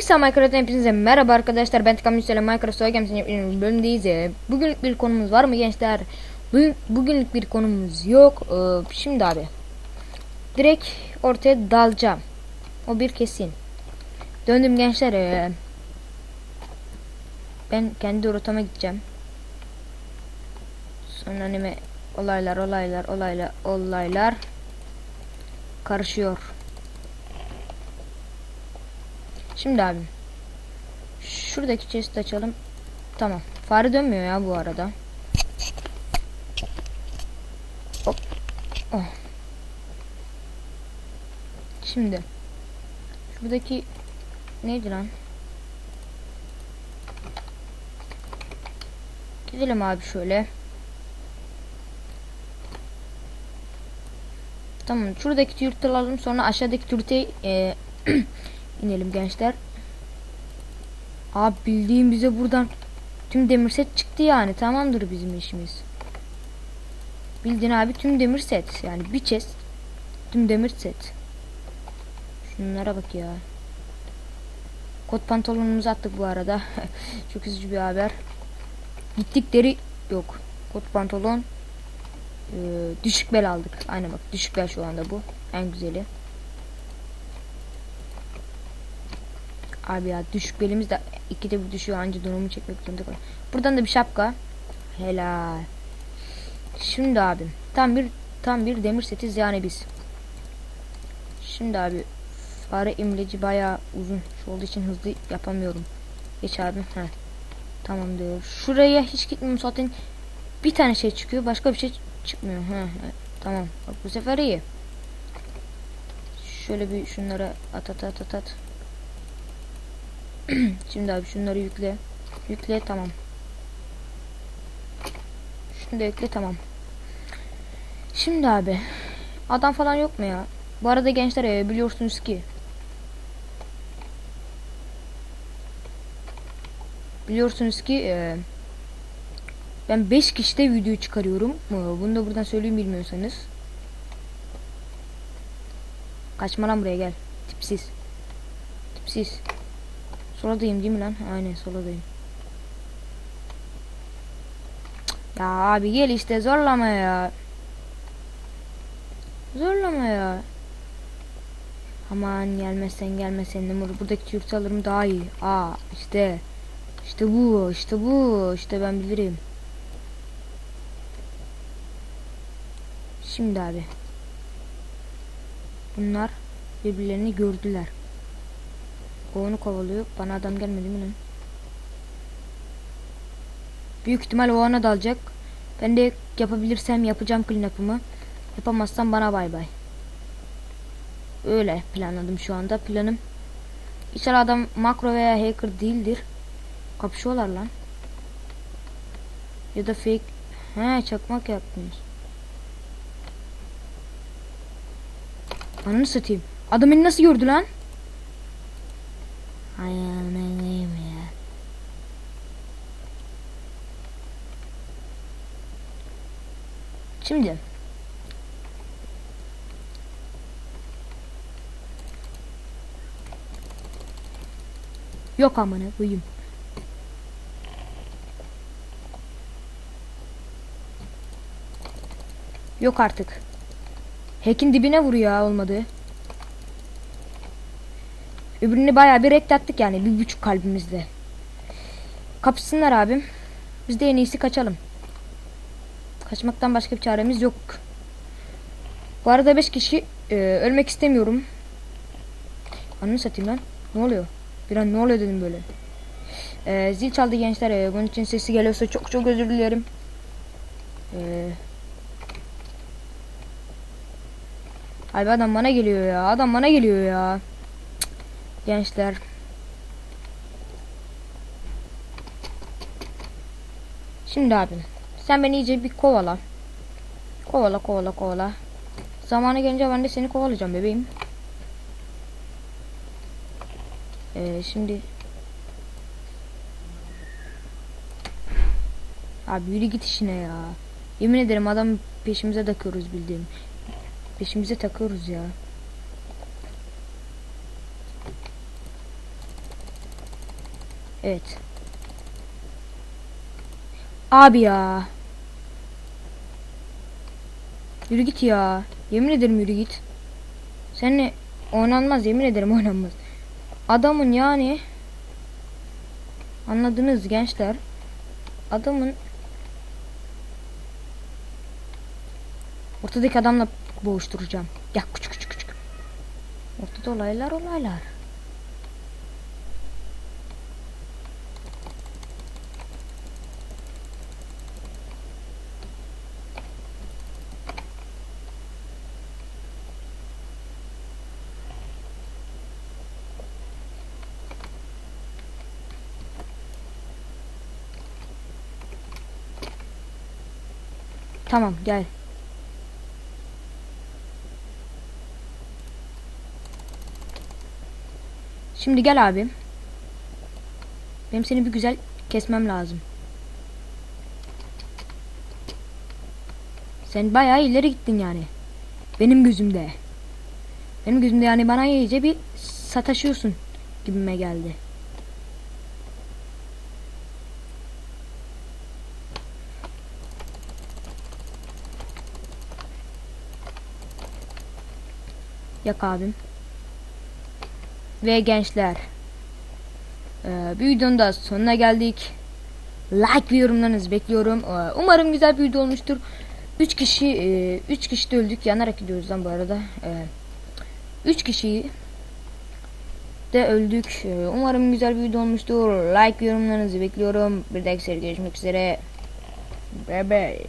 İsa Minecraft'tan hepinize merhaba arkadaşlar. Ben Tıkan Müsele Minecraft Soy Games'in yepyeni bölümdeyiz. Ee, Bugünlük bir konumuz var mı gençler? Bugün, bugünlük bir konumuz yok. Ee, Şimdi abi. Direkt ortaya dalacağım. O bir kesin. Döndüm gençler. ee, Ben kendi rotama gideceğim. Sonra anime olaylar olaylar olaylar olaylar karışıyor. Şimdi abi. Şuradaki chest açalım. Tamam. Fare dönmüyor ya bu arada. Hop. Oh. Şimdi. Şuradaki neydi lan? Gidelim abi şöyle. Tamam. Şuradaki türtü alalım. Sonra aşağıdaki türtü e, inelim gençler. Abi bildiğim bize buradan tüm demir set çıktı yani. Tamamdır bizim işimiz. Bildiğin abi tüm demir set. Yani bir chest. Tüm demir set. Şunlara bak ya. Kot pantolonumuzu attık bu arada. Çok üzücü bir haber. Gittik deri yok. Kot pantolon. Ee, düşük bel aldık. Aynen bak düşük bel şu anda bu. En güzeli. Abi ya düşük belimiz de ikide bir düşüyor anca donumu çekmek zorunda kalıyor. Buradan da bir şapka. Helal. Şimdi abi tam bir tam bir demir setiz yani biz. Şimdi abi fare imleci bayağı uzun olduğu için hızlı yapamıyorum. Geç abi. Heh. Tamam diyor. Şuraya hiç gitmiyorum zaten bir tane şey çıkıyor başka bir şey çıkmıyor. Evet. Tamam. Bak bu sefer iyi. Şöyle bir şunlara at at at at at. Şimdi abi şunları yükle. Yükle tamam. Şunu da yükle tamam. Şimdi abi adam falan yok mu ya? Bu arada gençler e, biliyorsunuz ki biliyorsunuz ki e, ben 5 kişide video çıkarıyorum. E, Bunu da buradan söyleyeyim bilmiyorsanız. Kaçma lan buraya gel. Tipsiz. Tipsiz. Soladayım değil mi lan? Aynen soladayım. Ya abi gel işte zorlama ya. Zorlama ya. Aman gelmezsen gelmezsen olur buradaki yurtta alırım daha iyi. Aa işte. İşte bu işte bu işte ben bilirim. Şimdi abi. Bunlar birbirlerini gördüler. O onu kovalıyor. Bana adam gelmedi mi lan? Büyük ihtimal o ona dalacak. Ben de yapabilirsem yapacağım clean. Yapamazsam bana bay bay. Öyle planladım şu anda. Planım. İnşallah adam makro veya hacker değildir. Kapışıyorlar lan. Ya da fake. He çakmak yapmış. Ananı satayım. Adam nasıl gördü lan? Şimdi Yok amına koyayım. Yok artık. Hack'in dibine vuruyor olmadı. Öbürünü bayağı bir rektattık yani bir buçuk kalbimizde. Kapışsınlar abim. Biz de en iyisi kaçalım. Kaçmaktan başka bir çaremiz yok. Bu arada 5 kişi e, ölmek istemiyorum. Anını satayım lan. Ne oluyor? Bir an ne oluyor dedim böyle. E, zil çaldı gençler. E, bunun için sesi geliyorsa çok çok özür dilerim. E, Abi adam bana geliyor ya. Adam bana geliyor ya. Cık. Gençler. Şimdi abi. Sen beni iyice bir kovala. Kovala kovala kovala. Zamanı gelince ben de seni kovalayacağım bebeğim. Ee, şimdi Abi yürü git işine ya. Yemin ederim adam peşimize takıyoruz bildiğim. Peşimize takıyoruz ya. Evet. Abi ya. Yürü git ya. Yemin ederim yürü git. Seninle oynanmaz yemin ederim oynanmaz. Adamın yani anladınız gençler. Adamın ortadaki adamla boğuşturacağım. Ya küçük küçük küçük. Ortada olaylar olaylar. Tamam gel. Şimdi gel abi. Benim seni bir güzel kesmem lazım. Sen bayağı ileri gittin yani. Benim gözümde. Benim gözümde yani bana iyice bir sataşıyorsun gibime geldi. Yak abim. Ve gençler. Ee, bir videonun da sonuna geldik. Like ve yorumlarınızı bekliyorum. Ee, umarım güzel bir video olmuştur. 3 kişi 3 kişi de öldük. Yanarak gidiyoruz lan bu arada. 3 kişiyi de öldük. Ee, umarım güzel bir video olmuştur. Like yorumlarınızı bekliyorum. Bir dahaki sefere görüşmek üzere. Bye bye.